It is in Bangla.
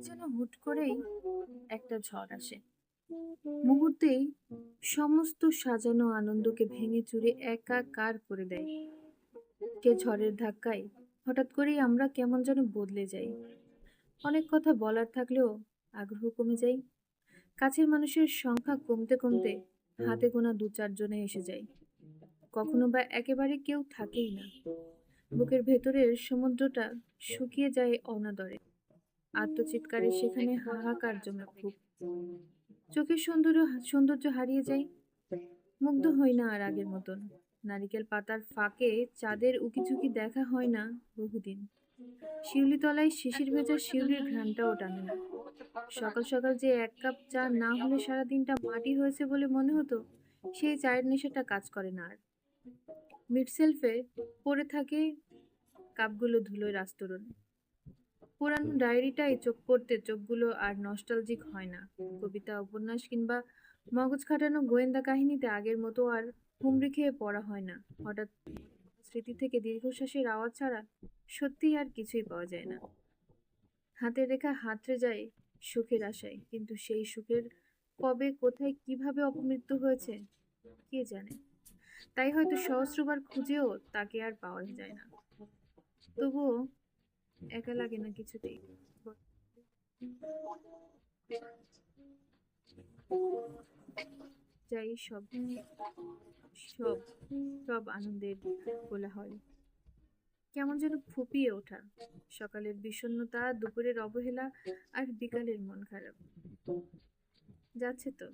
যেন হুট করেই একটা ঝড় আসে। মুহূর্তেই সমস্ত সাজানো আনন্দকে ভেঙে চুরে একাকার করে দেয়। কে ঝড়ের ধাক্কায় হঠাৎ করেই আমরা কেমন যেন বদলে যাই। অনেক কথা বলার থাকলেও আগ্রহ কমে যায়। কাছের মানুষের সংখ্যা কমতে কমতে হাতে গোনা দু চারজনে এসে যায়। কখনো বা একেবারে কেউ থাকেই না। বুকের ভেতরের সমুদ্রটা শুকিয়ে যায় অনাদরে। আত্মচিৎকারে সেখানে হাহাকার জমে খুব। চোখের সৌন্দর্য সৌন্দর্য হারিয়ে যায় মুগ্ধ হই না আর আগের মতন। নারিকেল পাতার ফাঁকে চাঁদের উকিঝুঁকি দেখা হয় না বহুদিন। শিউলি তলায় শিশির ভেজা শিউলির ঘ্রাণটাও টানে। না সকাল সকাল। যে এক কাপ চা না হলে সারা দিনটা মাটি হয়েছে বলে মনে হতো সেই চায়ের নেশাটা কাজ করে না আর। মিডসেলফে পড়ে থাকে কাপগুলো ধুলোয় রাস্তরণে। পুরানো ডায়েরিটাই চোখ পড়তে চোখগুলো আর নস্টালজিক হয় না। কবিতা উপন্যাস কিংবা মগজ খাটানো গোয়েন্দা কাহিনীতে আগের মতো আর হুমড়ি খেয়ে পড়া হয় না। হঠাৎ স্মৃতি থেকে দীর্ঘশ্বাসের আওয়াজ ছাড়া সত্যিই আর কিছুই পাওয়া যায় না। হাতের রেখা হাতড়ে যায় সুখের আশায় কিন্তু সেই সুখের কবে কোথায় কীভাবে অপমৃত্যু হয়েছে কে জানে? তাই হয়তো সহস্রবার খুঁজেও তাকে আর পাওয়া যায় না। তবুও একা লাগে না কিছুতেই। যাই সব সব সব আনন্দের কোলাহল। কেমন যেন ফুপিয়ে ওঠা। সকালের বিষণ্নতা দুপুরের অবহেলা আর বিকালের মন খারাপ। যাচ্ছে তো।